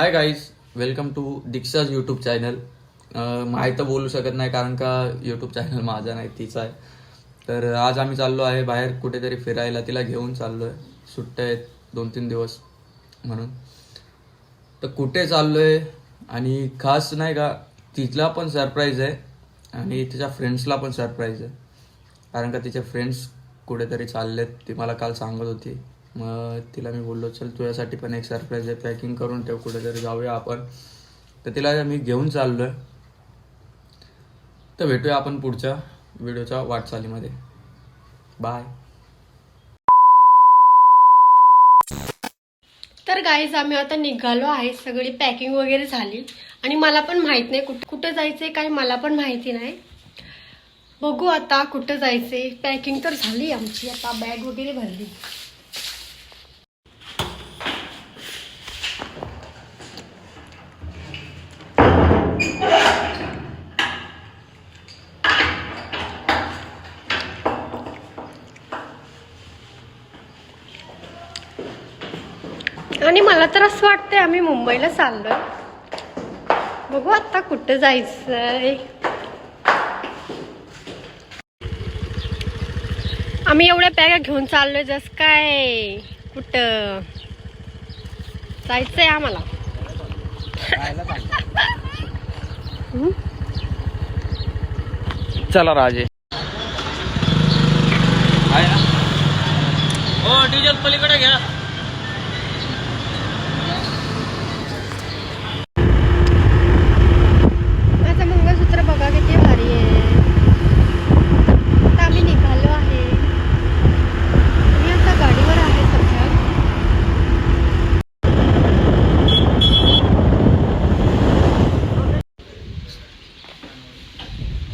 Hi guys welcome to Diksha's YouTube channel माहीत बोलू शकत नाही कारण का यूट्यूब चॅनल माझा नाही तिचा आहे. तर आज आम्ही चाललो आहे बाहेर कुठेतरी फिरायला तिला घेऊन चाललो आहे सुट्ट्या आहेत दोन तीन दिवस म्हणून. तर कुठे चाललो आहे आणि खास नाही का तिला पण सरप्राईज आहे आणि तिच्या फ्रेंड्सला पण सरप्राईज आहे. कारण का तिचे फ्रेंड्स कुठेतरी चाललेत ती मला काल सांगत होती. मग तिला मी बोललो चल तुझ्यासाठी पण एक सरप्राईज आहे पॅकिंग करून ठेव कुठेतरी जाऊया आपण. तर तिला मी घेऊन चाललो आहे तर भेटूया आपण पुढच्या व्हिडिओच्या वाटचालीमध्ये. बाय तर गाईज आम्ही आता निघालो आहे. सगळी पॅकिंग वगैरे झाली. आणि मला पण माहीत नाही कुठं कुठं जायचंय काय मला पण माहिती नाही. बघू आता कुठं जायचंय. पॅकिंग तर झाली आमची. आता बॅग वगैरे भरली आणि मला तर असं वाटतंय आम्ही मुंबईला चाललोय. बघू आता कुठं जायचंय. आम्ही एवढ्या बॅगा घेऊन चाललोय जस काय. कुठं? जायचंय आम्हाला? चला राजे. हो डिझेल पलीकडे घ्या माझं मंगळसूत्र बघा किती भारी आहे आता आम्ही निघालो आहे मी आता गाडीवर आहे सध्या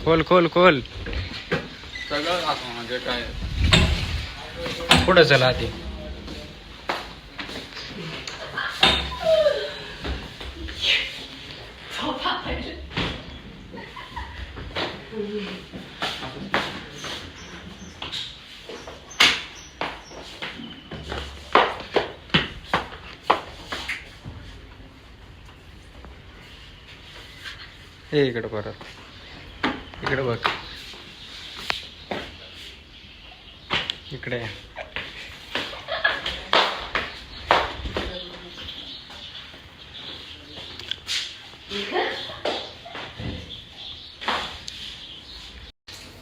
खोल खोल खोल. सगळं दाखव म्हणजे काय. पुढं चला आधी. हे इकडे परत. इकडे बघ. इकडे.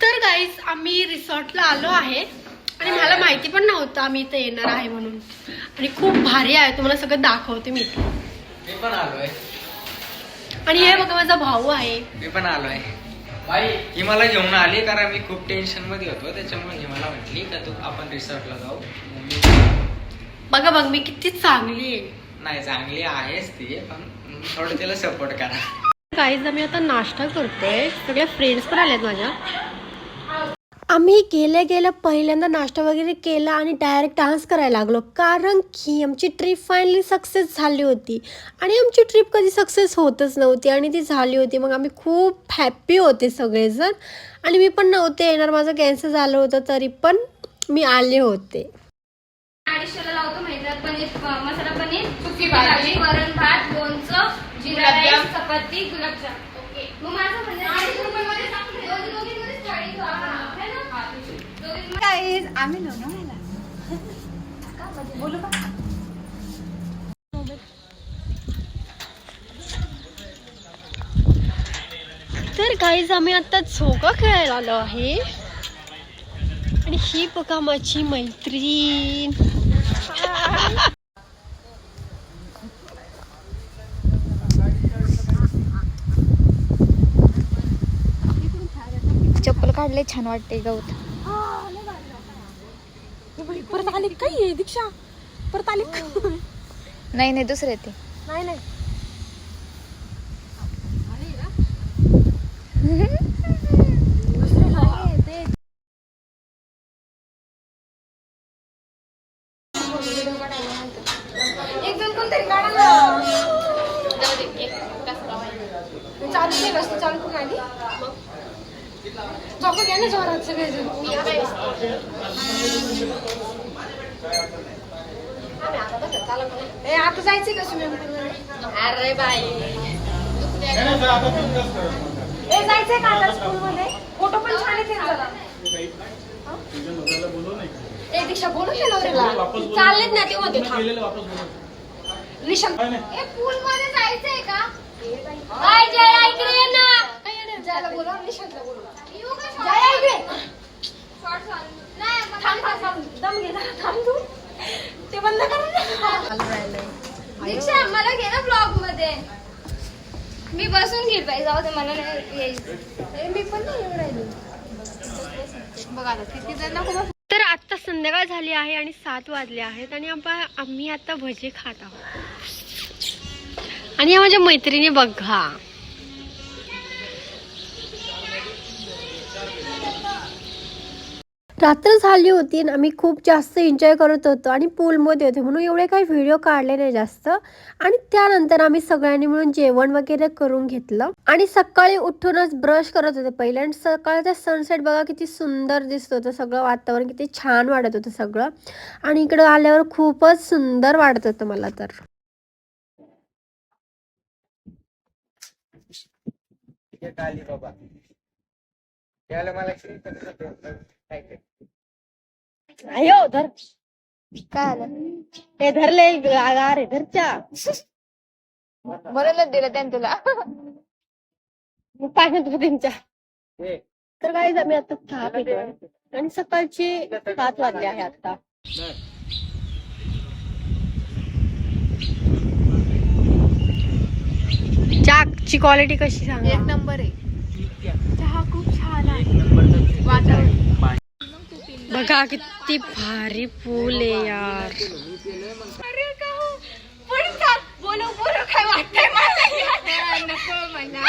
तर गाईज आम्ही रिसॉर्टला आलो आहे. आणि मला माहिती पण नव्हतं आम्ही इथे येणार आहे म्हणून. आणि खूप भारी आहे. तुम्हाला सगळं दाखवते मी इथे. मी पण आलोय. आणि हे बघा माझा भाऊ आहे. मी पण आलोय. ही मला घेऊन आली कारण मी खूप टेन्शनमध्ये होतो त्याच्यामुळे ही मला म्हटली का तू आपण रिसॉर्टला जाऊ? मी बघा बघ मी किती चांगली आहे. नाही चांगली आहेच ती पण थोडं तिला सपोर्ट करा. गाईज आम्ही आता नाश्ता करतोय. सगळ्या फ्रेंड्स पण आल्यात माझ्या. आम्ही गेल्या गेल्या पहिल्यांदा नाश्ता वगैरे केला आणि डायरेक्ट डान्स करायला लागलो. कारण की आमची ट्रिप फायनली सक्सेस झाली होती. आणि आमची ट्रिप कधी सक्सेस होतच नव्हती. आणि ती झाली होती. मग आम्ही खूप हॅप्पी होते सगळेजण. आणि मी पण नव्हते. येणार माझं कॅन्सल झालं होतं तरी पण मी आले होते. अडीचशेला लावतो मैदा पनीर अ, मसाला पनीर सुकी भाजी वरण भात लोणचं जिरा राईस चपाती गुलाबजाम. ओके मग माझं म्हणजे गाईज आम्ही लोणावळ्याला का म्हणजे बोलू का तर गाईज आम्ही आता झोका खेळायला आलो आहे. आणि ही बघा माझी मैत्रीण. चप्पल काढले छान वाटते गवत. परत आले काय दीक्षा? परत आले नाही नाही दुसरे ते. नाही नाही. एक जण कोणतरी काढा ना. चालू चालू करून आली चॉकलेट घ्या ना जोरात सगळेजण. मी आता ए आता जायचंय का स्विमिंग पूल अरे बाई. ए जायचंय का आता स्कूल मध्ये? फोटो पण छान येतील जरा. ए दीक्षा बोलू की नवऱ्याला. चाललेत ना ते मध्ये थांब. निशांत ए पूल मध्ये जायचंय का? जय ना. जयला जय दम घे जरा, थांब तू ते बंद दीक्षा मला घे ना ब्लॉगमध्ये मी बसून पाहिजे जाऊ दे मला नाही यायचं मी पण नाही येऊन राहिली. बघा आता किती जण तर आता संध्याकाळ झाली आहे आणि सात वाजले आहेत आणि आपण आम्ही आता भजी खात आहोत. आणि या माझ्या मैत्रिणी बघा. रात्र झाली होती आणि आम्ही खूप जास्त एन्जॉय करत होतो आणि पूलमध्ये होते म्हणून एवढे काही व्हिडिओ काढले नाही जास्त. आणि त्यानंतर आम्ही सगळ्यांनी मिळून जेवण वगैरे करून घेतलं. आणि सकाळी उठूनच ब्रश करत होते पहिले. आणि सकाळचा सनसेट बघा किती सुंदर दिसत होतं सगळं वातावरण किती छान वाटत होतं सगळं. आणि इकडं आल्यावर खूपच सुंदर वाटत होतं मला तर. बाबा. मला अयो धर. काय आलं? हे धरले अरे धरच्या म्हणूनच दिलं त्याने तुला. पाण्यात त्यांच्या हे, तर काय आम्ही आता चहा पितोय. आणि सकाळची सात वाजले आहे आता. चहाची क्वालिटी कशी सांग? एक नंबर आहे चहा खूप छान आहे नंबरचं वातावरण का किती भारी पूल आहे यार बोलो बोलो काय वाटतंय मला नको मला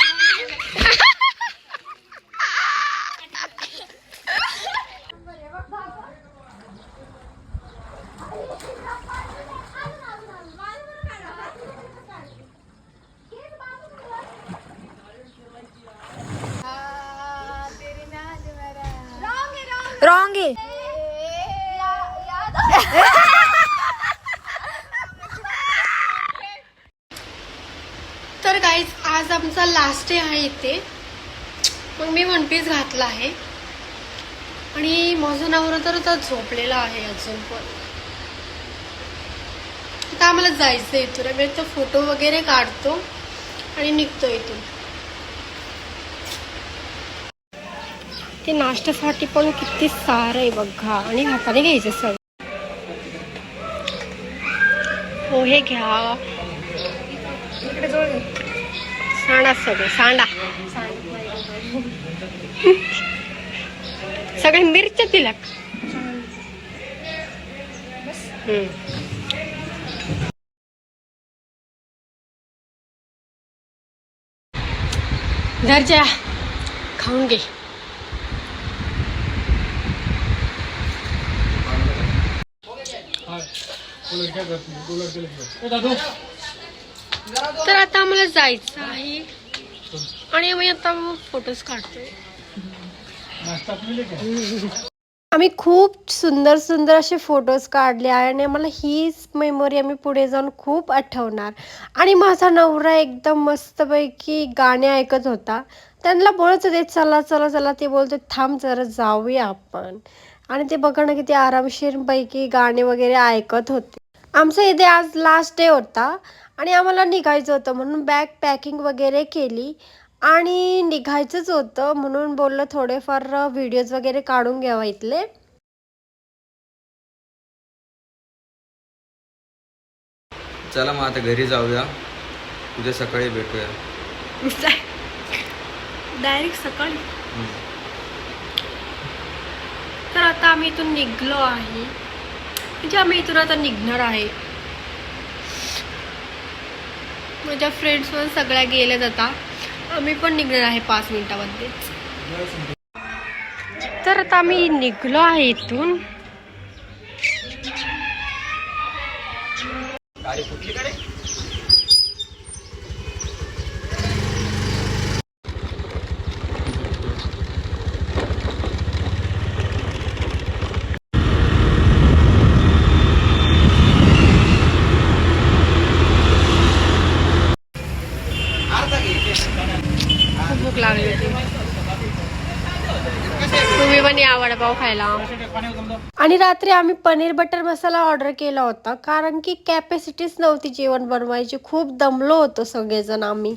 रॉंग आहे तर गाईज आज आमचा लास्ट डे आहे इथे. मग मी वन पीस घातला आहे. आणि माझं नवरा तर आता झोपलेला आहे अजून पण. आता आम्हाला जायचं इथून. आम्ही तर फोटो वगैरे काढतो आणि निघतो इथून. ते नाश्त्यासाठी पण किती सारं आहे बघा. आणि हाताने घ्यायचं सगळं. पोहे घ्या. सांडा सगळं सांडा. सगळे मिरच्या हम्म. धर जा खाऊन घे. तर आता आम्हाला जायचं आहे. आणि आम्ही आता फोटोज काढतोय. आम्ही खूप सुंदर सुंदर असे फोटोज काढले आहे आणि आम्हाला हीच मेमोरी आम्ही पुढे जाऊन खूप आठवणार. आणि माझा नवरा एकदम मस्तपैकी गाणे ऐकत होता. त्यांना बोलत होते चला चला चला ते बोलतो थांब जरा जाऊया आपण. आणि ते बघा ना किती आरामशीर पैकी गाणे वगैरे ऐकत होते. आमचं इथे आज लास्ट डे होता आणि आम्हाला निघायचं होतं म्हणून बॅग पॅकिंग वगैरे केली आणि निघायचंच होतं म्हणून बोललं थोडेफार व्हिडिओज वगैरे काढून घ्यावा इथले. चला मग आता घरी जाऊया. उद्या सकाळी भेटूया. डायरेक्ट सकाळी. तर आता आम्ही इथून निघलो आहे. म्हणजे आम्ही इथून आता निघणार आहे. माझ्या फ्रेंड्स पण सगळ्या गेल्यात आता. आम्ही पण निघणार आहे पाच मिनिटामध्येच तर आता आम्ही निघलो आहे इथून. गाडी कुठली तुम्ही पण या वडापाव खायला. आणि रात्री आम्ही पनीर बटर मसाला ऑर्डर केला होता कारण की कॅपॅसिटीच नव्हती जेवण बनवायची. खूप दमलो होतो सगळेजण आम्ही.